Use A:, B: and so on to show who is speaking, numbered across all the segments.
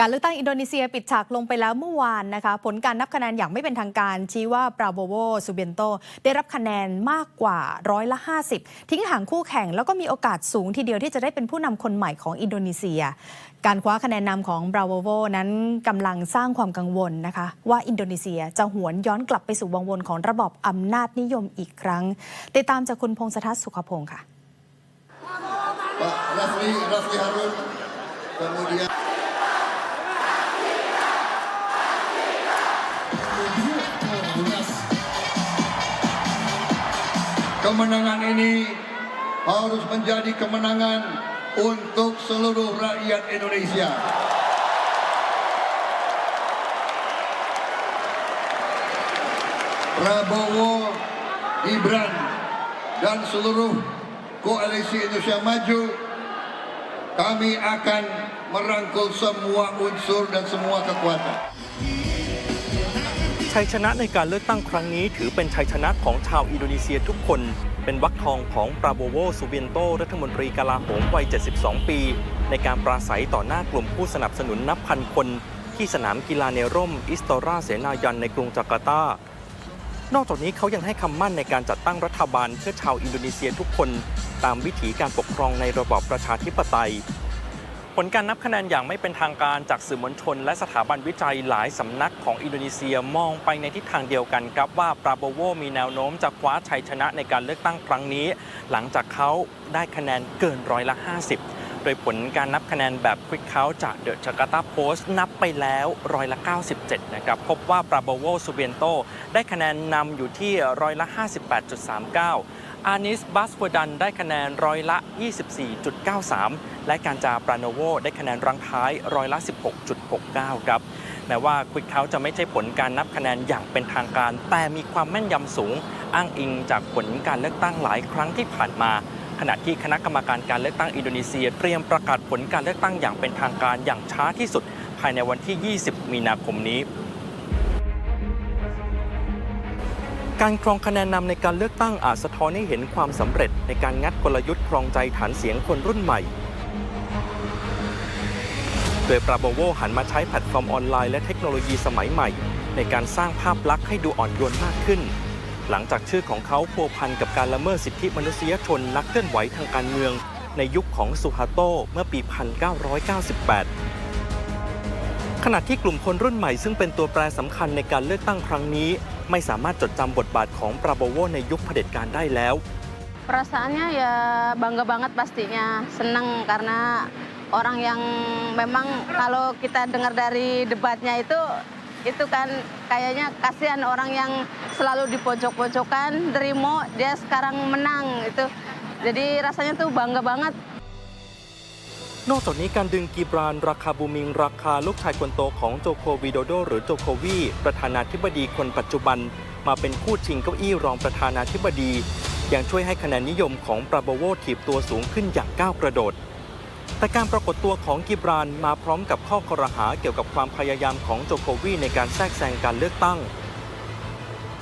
A: การเลือกตั้งอินโดนีเซียปิดฉากลงไปแล้วเมื่อวานนะคะ ผลการนับคะแนนอย่างไม่เป็นทางการ ชี้ว่าปราโบโวซูเบนโต ได้รับคะแนนมากกว่าร้อยละ 50 ทิ้งห่างคู่แข่งแล้วก็มีโอกาสสูงทีเดียวที่จะได้เป็นผู้นำคนใหม่ของอินโดนีเซีย การคว้าคะแนนนำของบราโบโวนั้นกำลังสร้างความกังวลนะคะ ว่าอินโดนีเซียจะหวนย้อนกลับไปสู่วังวนของระบอบอำนาจนิยมอีกครั้ง ติดตามจากคุณพงศธรสุขพงศ์ค่ะ
B: Pak Rafli, Rafli Harun, kemudian Kemenangan ini harus menjadi kemenangan untuk seluruh rakyat Indonesia. Prabowo, Gibran, dan seluruh koalisi Indonesia Maju, kami akan merangkul semua unsur dan semua kekuatan.
C: ชัยชนะในการเลือกตั้งครั้งนี้ ถือเป็นชัยชนะของชาวอินโดนีเซียทุกคน เป็นวักทองของปราโบโวซูเบียนโตรัฐมนตรีกลาโหมวัย 72 ปี ในการปราศัยต่อหน้ากลุ่มผู้สนับสนุนนับพันคน ที่สนามกีฬาในร่มอิสตอราเสนายันในกรุงจาการ์ตา นอกจากนี้เขายังให้คำมั่นในการจัดตั้งรัฐบาลเพื่อชาวอินโดนีเซียทุกคน ตามวิถีการปกครองในระบอบประชาธิปไตย ผลการนับคะแนนอย่างไม่เป็นทางการจากสื่อมวลชน และสถาบันวิจัยหลายสำนักของอินโดนีเซียมองไปในทิศทางเดียวกันครับว่าปราโบโวมีแนวโน้มจะคว้าชัยชนะในการเลือกตั้งครั้งนี้ หลังจากเขาได้คะแนนเกินร้อยละ 50 โดยผลการนับคะแนนแบบควิกเคาจากเดอะจาการ์ตาโพสต์นับไปแล้วร้อยละ 97 นะครับ พบว่าปราโบโวซูเบียนโตได้คะแนนนำอยู่ที่ร้อยละ 58.39 อานิสบัสเวดันได้คะแนนร้อยละ 24.93 และการจาปราโนโวได้คะแนนรังท้ายร้อยละ 16.69 ครับแม้ว่าควิกเขาจะไม่ใช่ผลการนับคะแนนอย่างเป็นทางการ แต่มีความแม่นยำสูง อ้างอิงจากผลการเลือกตั้งหลายครั้งที่ผ่านมา ขณะที่คณะกรรมการการเลือกตั้งอินโดนีเซีย เตรียมประกาศผลการเลือกตั้งอย่างเป็นทางการอย่างช้าที่สุด ภายในวันที่ 20 มีนาคมนี้การครองคะแนนนำในการเลือกตั้งอาจสะท้อนให้เห็นความสำเร็จในการงัดกลยุทธ์ครองใจฐานเสียงคนรุ่นใหม่ โดยปราโบโวหันมาใช้แพลตฟอร์มออนไลน์และเทคโนโลยีสมัยใหม่ ในการสร้างภาพลักษณ์ให้ดูอ่อนโยนมากขึ้น หลังจากชื่อของเขาพัวพันกับการละเมิดสิทธิมนุษยชนนักเคลื่อนไหวทางการเมือง ในยุคของสุฮาโตเมื่อปี 1998 ขณะที่กลุ่มคนรุ่นใหม่ซึ่งเป็นตัวแปรสำคัญในการเลือกตั้งครั้งนี้ ไม่สามารถจดจำบทบาทของปราโบโวในยุคเผด็จการได้แล้ว
D: Perasaannya ya bangga banget pastinya, senang karena orang yang memang kalau kita dengar dari debatnya itu itu kan kayaknya kasihan orang yang selalu di pojok-pojokan, Derimo dia sekarang menang itu. Jadi rasanya tuh bangga banget.
C: นอกจากนี้การดึงกีบรานราคาบูมิง ราคาลูกชายคนโตของโจโควิโดโด หรือโจโควี ประธานาธิบดีคนปัจจุบัน มาเป็นคู่ชิงเก้าอี้รองประธานาธิบดี ยังช่วยให้คะแนนนิยมของปราโบโวถีบตัวสูงขึ้นอย่างก้าวกระโดด แต่การปรากฏตัวของกิบรานมาพร้อมกับข้อคอรหาเกี่ยวกับความพยายามของโจโควีในการแทรกแซงการเลือกตั้ง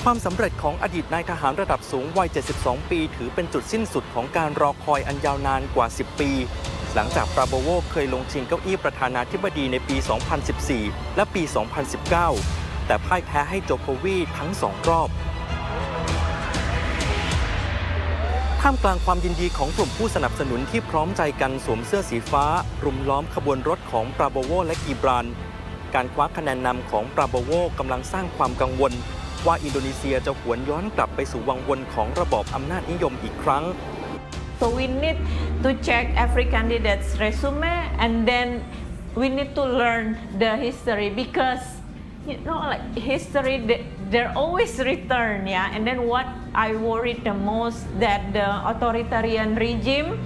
C: ความสำเร็จของอดีตนายทหารระดับสูงวัย 72 ปี ถือเป็นจุดสิ้นสุดของการรอคอยอันยาวนานกว่า 10 ปี หลังจากปราโบโวเคยลงชิงเก้าอี้ประธานาธิบดีในปี 2014 และปี 2019 แต่พ่ายแพ้ให้โจโควีทั้งสองรอบ ท่ามกลางความยินดีของกลุ่มผู้สนับสนุนที่พร้อมใจกันสวมเสื้อสีฟ้า รุมล้อมขบวนรถของปราโบโวและกีบราน การคว้าคะแนนนำของปราโบโวกำลังสร้างความกังวล ว่าอินโดนีเซียจะหวนย้อนกลับไปสู่วังวนของระบอบอำนาจนิยมอีกครั้ง
E: So we need to check every candidate's resume and then we need to learn the history because you know like history they're always return yeah and then what I worried the most that the authoritarian regime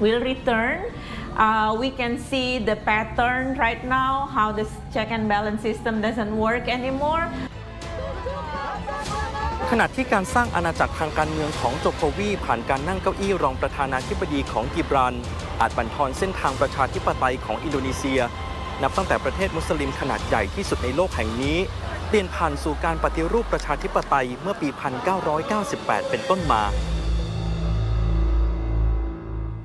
E: will return uh, we can see the pattern right now how this check and balance system doesn't work anymore
C: ขณะที่การสร้างอาณาจักรทางการเมืองของโจโควีผ่านการนั่งเก้าอี้รองประธานาธิบดีของกิบรานอาจบั่นทอนเส้นทางประชาธิปไตยของอินโดนีเซีย นับตั้งแต่ประเทศมุสลิมขนาดใหญ่ที่สุดในโลกแห่งนี้ เปลี่ยนผ่านสู่การปฏิรูปประชาธิปไตยเมื่อปี 1998 เป็นต้นมา